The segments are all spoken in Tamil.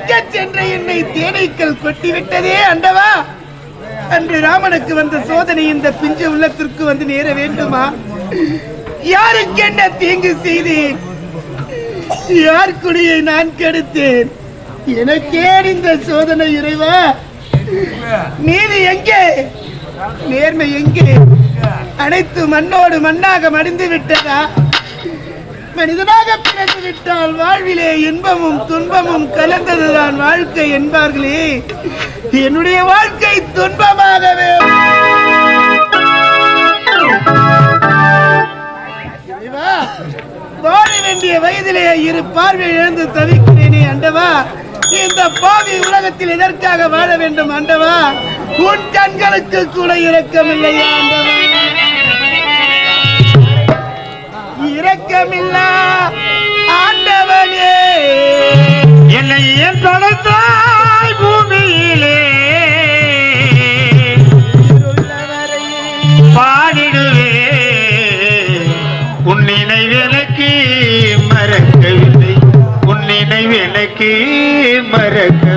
அழிக்க சென்ற என்னை தேனைக்கள் கொட்டிவிட்டதே அண்டவா? அன்று ராமனுக்கு வந்த சோதனை இந்த பிஞ்சு உள்ளத்திற்கு வந்து நேர வேண்டுமா? யாருக்கு என்ன தீங்கு செய்தேன்? யார் குடியை நான் கெடுத்தேன்? எனக்கே இந்த சோதனை இறைவா. நீதி எங்கே? நேர்மை எங்கே? அனைத்து மண்ணோடு மண்ணாக மடிந்து விட்டதா? மனிதனாக பிறந்து விட்டால் வாழ்விலே இன்பமும் துன்பமும் கலந்ததுதான் வாழ்க்கை என்பார்களே. என்னுடைய வாழ்க்கை துன்பமாகவே இறைவா, வாழ வேண்டிய வயதிலே இரு பார்வை இழந்து தவிக்கிறேனே அண்டவா. இந்த பாவி உலகத்தில் எதற்காக வாழ வேண்டும் அண்டவா? உன் கண்களுக்கு கூட இரக்கமில்லையா ஆண்டவா இரக்கமில்லா ஆண்டவனே. என்னை ஏன் படைத்தாய் பூமியிலே பாடிடுவே உன் நினைவு எனக்கு மறக்கவில்லை. உன் நினைவு எனக்கு மறக்கவில்லை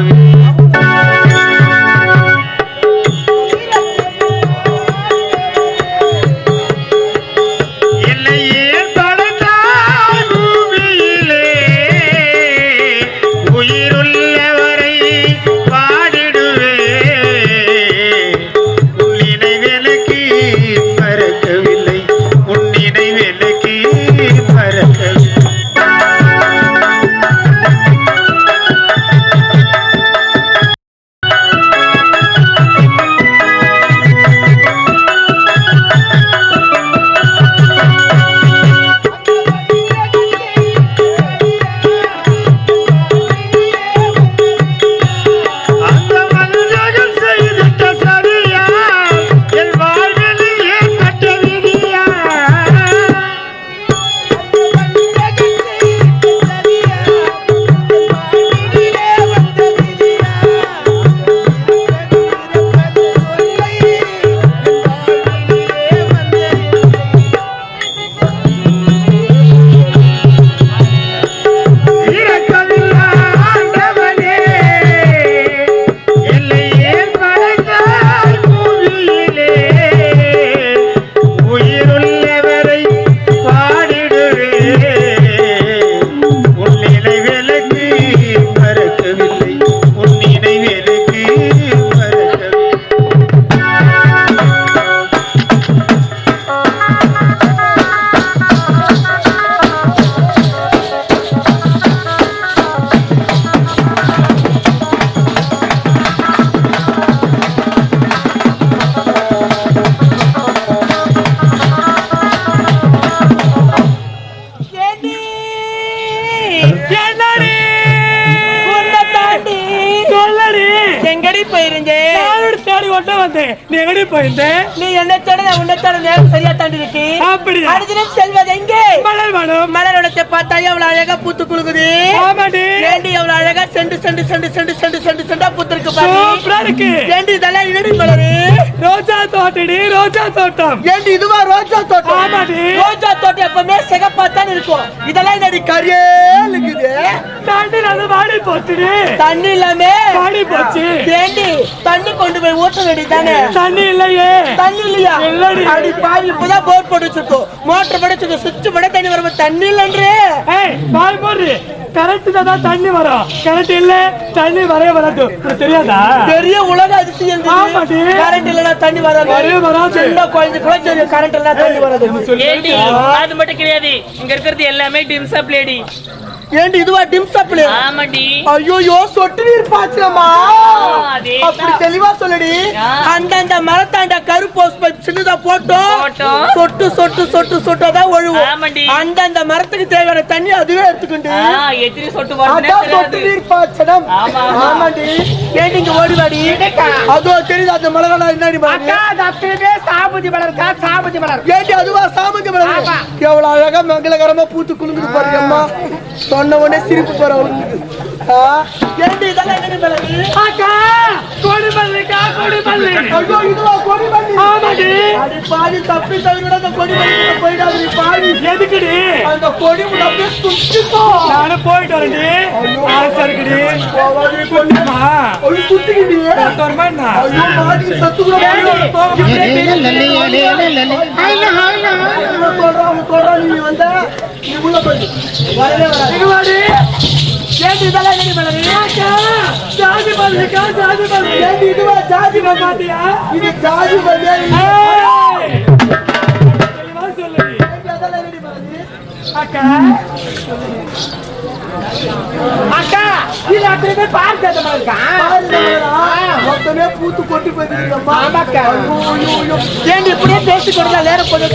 நீ எங்கடி போயிருந்த? நீ என்ன தேட உன்னை தேட நேரம் சரியா தாண்டி இருக்கு. அப்படியா? அர்ஜுனன் செல்வது எங்கே? மலர் வேணும் மலரோடத்தை பார்த்தா எவ்வளவு அழகா பூத்து குலுங்குது. ஆமாடி. ஏண்டி எவ்வளவு அழகா செண்டு செண்டு செண்டு செண்டு செண்டு செண்டு செண்டா பூத்திருக்கு பாரு. சூப்பரா இருக்கு. ஏண்டி இதெல்லாம் இடடி மலரு? ரோஜா தோட்டடி ரோஜா தோட்டம். ஏண்டி இதுவா ரோஜா தோட்டம்? ஆமாடி. ரோஜா தோட்டம் எப்பவுமே சிகப்பா தான் இருக்கும். இதெல்லாம் என்னடி கரியே இருக்குது தண்ணி நல்லா வாடி போச்சுடி. தண்ணி இல்லாம? வாடி போச்சு. ஏண்டி தண்ணி கொண்டு போய் ஊற்ற வேண்டியதானே தண்ணி இல்லையே. தண்ணி இல்லையா. அடி பாவி இப்பதான் போர் போட்டு வச்சிருக்கோம் மோட்டர் போட வச்சிருக்கோம் சுவிட்ச் போட தண்ணி வரும் தண்ணி இல்லன்றே. பாய் போடு கரண்ட் தான் தண்ணி வரும். கரண்ட் இல்ல தண்ணி வரவே வராது. தெரியாதா? பெரிய உலக அதிசயம் ஆமாடி. கரண்ட் இல்லனா தண்ணி வராது. வரவே வராது. சின்ன குழந்தை கூட தெரியும் கரண்ட் இல்லனா தண்ணி வராது. ஏண்டி அது மட்டும் கிடையாது. இங்க இருக்கிறது எல்லாமே டிம்சப் லேடி ஏண்டி இதுவா டிம் சப்ளை ஆமாடி. ஐயோ சொட்டு நீர் பாய்ச்சலமா. அப்படி தெளிவா சொல்லுடி. அந்தந்த மரத்தாண்ட கருப்பு பைப் சின்னதா போட்டோம். போட்டோம். சொட்டு சொட்டு சொட்டு சொட்டாதான் ஒழுவும் ஆமாடி. அந்தந்த மரத்துக்கு தேவையான தண்ணி அதுவே எடுத்துக்கிண்டு. எத்தனை சொட்டு அதான் சொட்டு நீர் பாய்ச்சலம். ஆமா, ஆமா. ஆமாடி ஏன் நீங்க ஓடி வாடி அதோ தெரியுது அந்த மலர்களா என்னடி பாருங்க சாபுதி மலர்க்கா சாபுதி மலர் ஏண்டி அதுவா சாமந்தி மலர்? எவ்வளவு அழகா மங்களகரமா பூத்து குலுங்குது பாருங்க அம்மா. சொன்ன உடனே சிரிப்பு போறவங்களுக்கு ஏண்டி இதெல்லாம் என்னடி பிறகு? அக்கா கொடி மல்லிக்கா கொடி மல்லி ஐயோ இதுவா கொடி பண்ணி ஆமாடி. அடி பாதி தப்பி தவிர அந்த கொடி பண்ணி போயிடாது நீ பாதி. எதுக்குடி? அந்த கொடி முடி அப்படியே சுத்திப்போ நானும் போயிட்டு வரேன்டி. ஆசை இருக்குடி. போவாதே கொடி அம்மா ஐயோ சுத்திக்கிட்டி வருமா என்ன? ஐயோ மாடி சத்து கூட சொல்றான் சொல்றான் நீ வந்த நீ உள்ள போய் வரவே வராது. ஏண்டி இதெல்லாம் என்னடி பண்ணுது அக்கா ஜாதி மல்லிக்கா ஜாதி மல்லி ஏண்டி இதுவா ஜாதி இதை பாத்தியா இது ஜாதி பண்ணி. ஏய்! தெளிவா அதெல்லாம் அக்கா அக்கா அப்படியே மாதிரி மொத்தமே பூத்து கொட்டி ஐயோ. ஏண்டி இப்படியே பேசி கொடுத்தா நேரம் போட்டு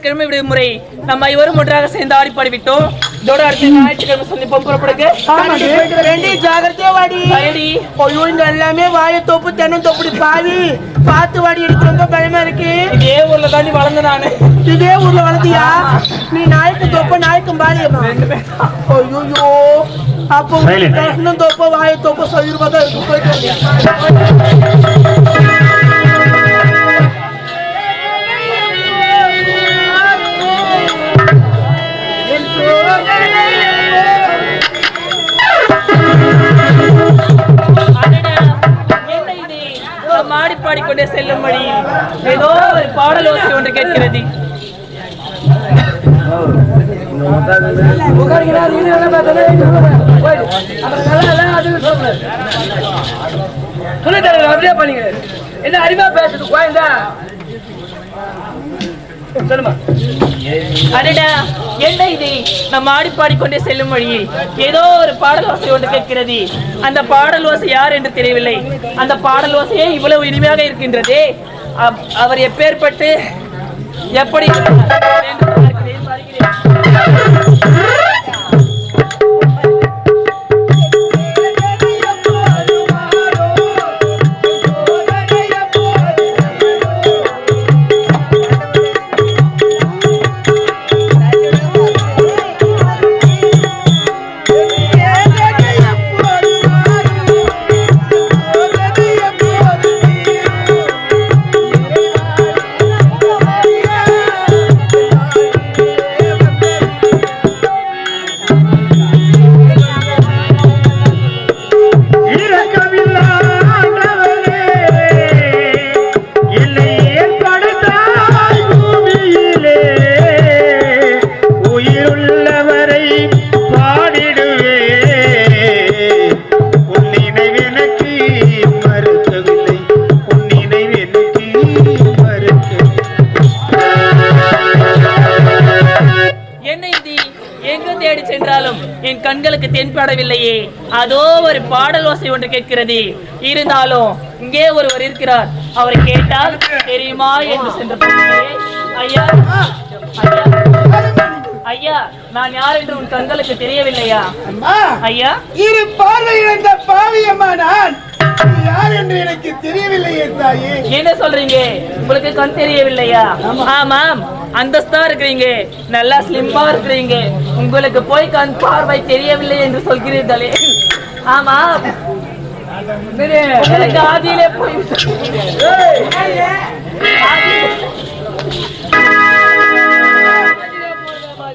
ஞாயிற்றுக்கிழமை விடுமுறை. நம்ம ஐவரும் ஒன்றாக சேர்ந்து ஆடி பாடிவிட்டோம் இதோட அடுத்த ஞாயிற்றுக்கிழமை சந்திப்போம். புறப்படுங்க ரெண்டி ஜாகிரதையா வாடி. ஐயோ இங்க எல்லாமே வாழை தோப்பு தென்னம் தோப்புடி பாவி. பார்த்து வாடி எனக்கு ரொம்ப பயமா இருக்கு. இதே ஊர்ல தாண்டி வளர்ந்த நானு. இதே ஊர்ல வளர்த்தியா? நீ நாய்க்கு தோப்ப நாய்க்கும் பாலியம்மா ஐயோ அப்போ. தென்னம் தோப்ப வாழை தோப்ப சொல்லிருப்பா தான் இருக்கு போயிட்டு பாடிக்கொண்டே செல்லும் வழி ஏதோ ஒரு பாடல் ஓசை ஒன்று கேட்கிறது. அப்படியே பண்ணீங்க என்ன அறிவா பேசுது குழந்தா. சொல்லுமா அடடா. என்ன இது நம்ம ஆடி பாடிக்கொண்டே செல்லும் வழியில் ஏதோ ஒரு பாடல் ஓசை ஒன்று கேட்கிறது. அந்த பாடல் ஓசை யார் என்று தெரியவில்லை. அந்த பாடல் ஓசையே இவ்வளவு இனிமையாக இருக்கின்றதே. அவர் எப்பேற்பட்டு எப்படி என்று பார்க்கிறேன், கேட்கிறது. இருந்தாலும் இங்கே ஒருவர் இருக்கிறார். அவரை கேட்டால் தெரியுமா? என்று சென்று. ஐயா ஐயா நான் யார் என்று உன் கண்களுக்கு தெரியவில்லையா? அம்மா ஐயா இரு பார்வை இழந்த பாவியம்மா நான். நீ யார் என்று எனக்கு தெரியவில்லையே தாயே. என்ன சொல்றீங்க? உங்களுக்கு கண் தெரியவில்லையா? ஆமாம் அந்தஸ்தா இருக்கிறீங்க. நல்லா ஸ்லிம்மா இருக்கிறீங்க. உங்களுக்கு போய் கண் பார்வை தெரியவில்லை என்று சொல்கிறீர்களே. ஆமா ஆதியிலே போய்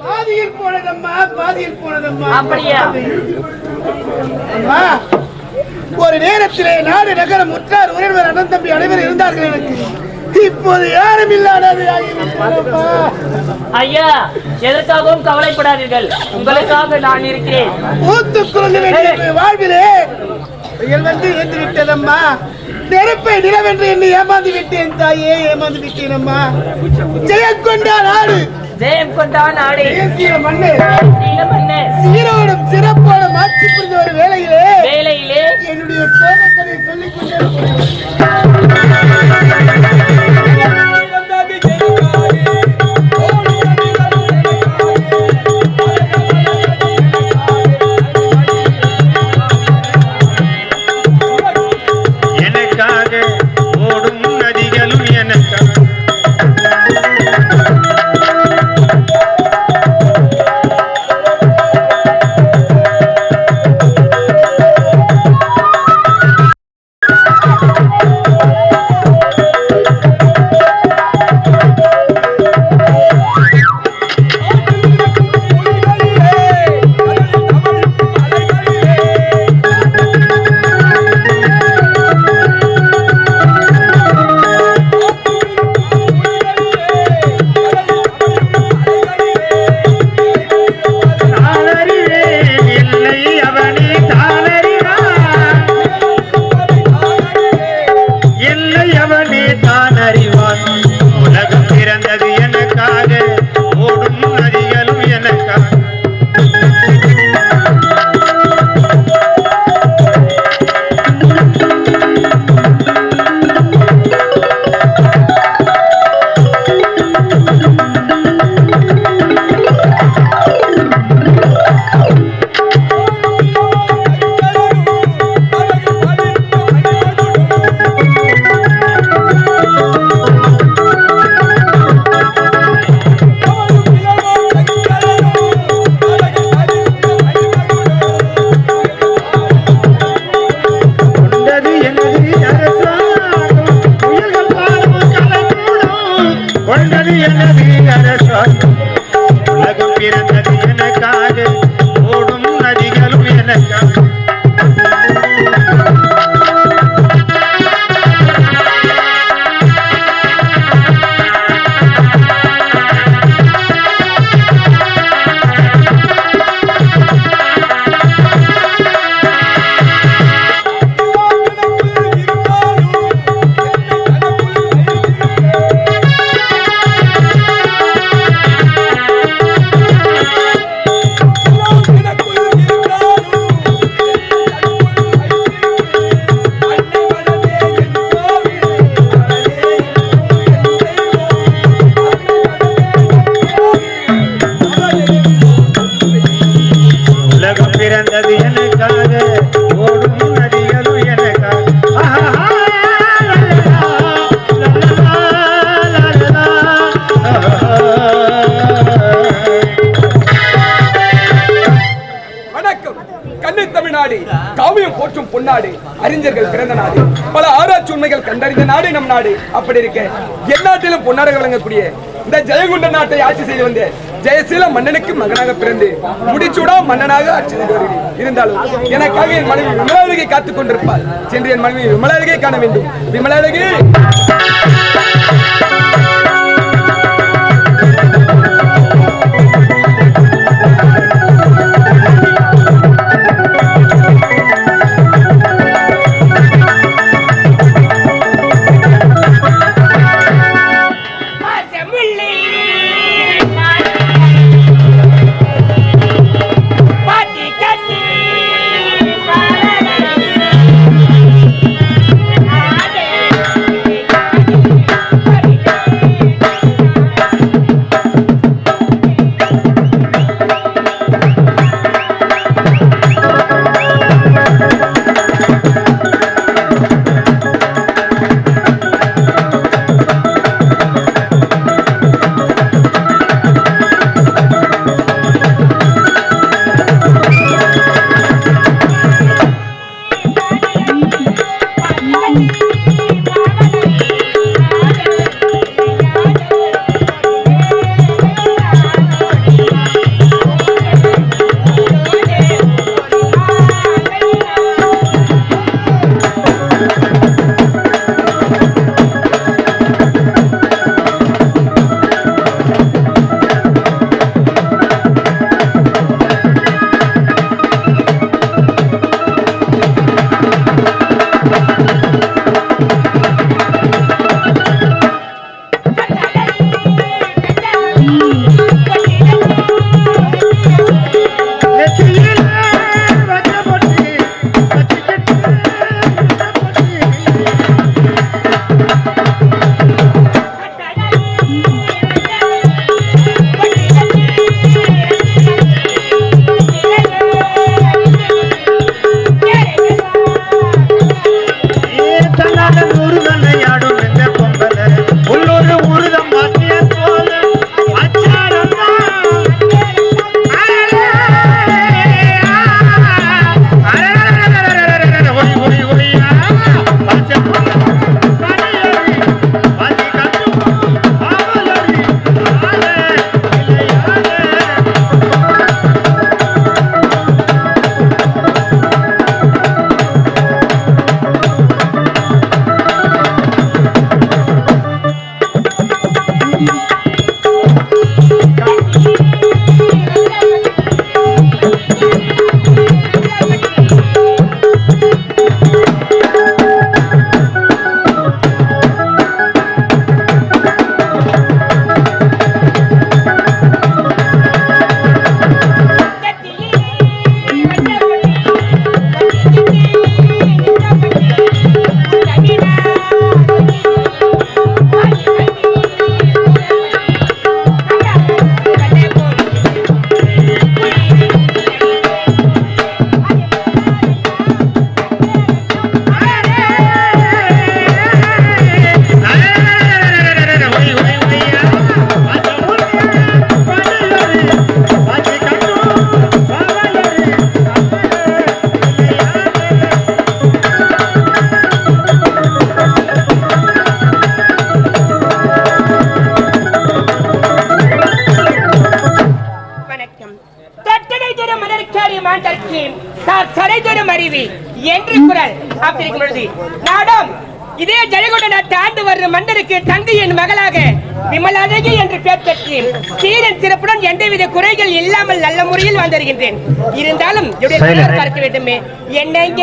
பாதியில் போனதம்மா பாதியில் போனதம்மா அப்படியா? அம்மா ஒரு நேரத்திலே நாடு நகரம் உற்றார் உறவினர் அண்ணன் தம்பி அனைவரும் இருந்தார்கள் எனக்கு இப்போது யாரும் இல்லாதது. ஐயா எதற்காகவும் கவலைப்படாதீர்கள் உங்களுக்காக நான் இருக்கிறேன் வாழ்விலே புயல் வந்து ஏந்து விட்டதம்மா. நெருப்பை நிலவென்று என்னை ஏமாந்து விட்டேன் தாயே ஏமாந்து விட்டேன் அம்மா ஜெயக்கொண்டா நாடு. ஜெயம் கொண்டான் நாடே. தேசிய மண்ணு சீரோடும் சிறப்போடும் ஆட்சி புரிந்த ஒரு வேளையிலே வேலையிலே என்னுடைய சோதனை சொல்லிக் கொண்டே கண்டறிந்த நாடு நம் நாடு. அப்படி இருக்கு எந்நாட்டிலும் பொன்னாடு வழங்கக்கூடிய இந்த ஜெயகுண்ட நாட்டை ஆட்சி செய்து வந்த ஜெயசீல மன்னனுக்கு மகனாக பிறந்து முடிச்சூடா மன்னனாக ஆட்சி செய்து வருகிறேன். இருந்தாலும் எனக்காக என் மனைவி விமலாழகை காத்துக் கொண்டிருப்பார் சென்று என் மனைவி விமலாழகை காண வேண்டும். விமலாழகி தங்கை என் மகளாக விமலாதகி என்று பெயர் பெற்று சீரன் சிறப்புடன் எந்தவித குறைகள் இல்லாமல் நல்ல முறையில் வந்திருக்கின்றேன். இருந்தாலும் பார்க்க வேண்டுமே. என்னங்க?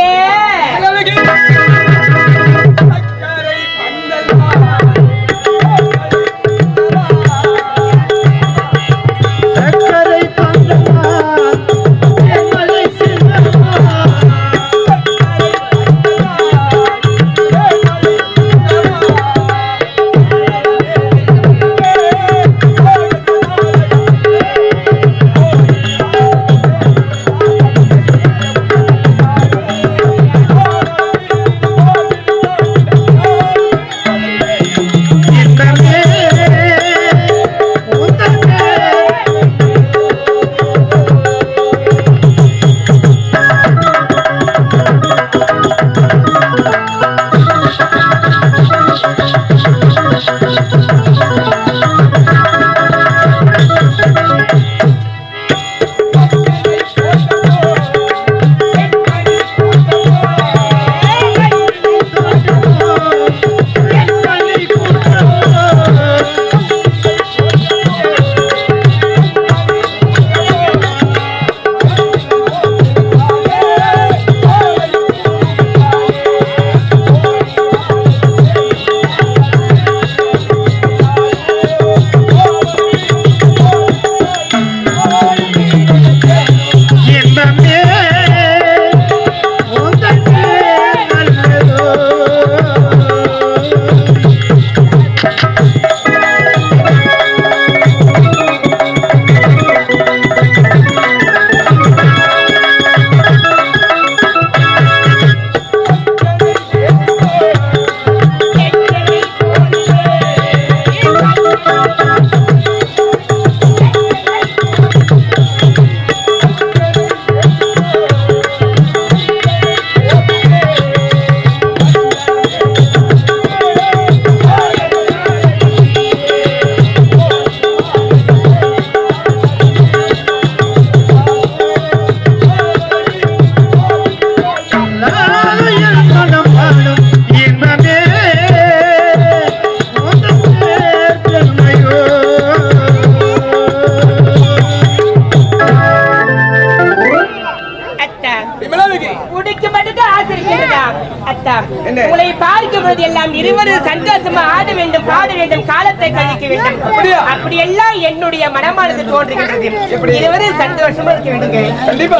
சந்தோஷமா இருக்க வேண்டுங்க கண்டிப்பா.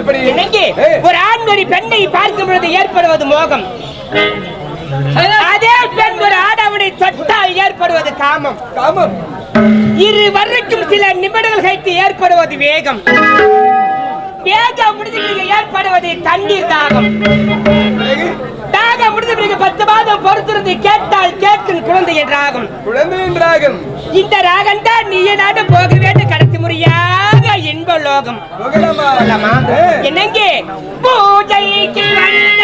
எப்படி? எனக்கு. ஒரு ஆண் ஒரு பெண்ணை பார்க்கும் பொழுது ஏற்படுவது மோகம். அதே பெண் ஒரு ஆடவனை தொட்டால் ஏற்படுவது காமம். காமம். இரு வரைக்கும் சில நிமிடங்கள் கழித்து ஏற்படுவது வேகம். வேகம் முடிஞ்ச பிறகு ஏற்படுவது தண்ணீர் தாகம். தாகம் முடிஞ்ச பிறகு பத்து மாதம் பொறுத்திருந்து கேட்டால் கேட்கும் குழந்தை என்ற ராகம். குழந்தையின் ராகம். இந்த ராகம் தான் நீ நாடு போக வேண்டும் சரியாக இன்பலோகம் என்னங்க பூஜைக்கு வந்த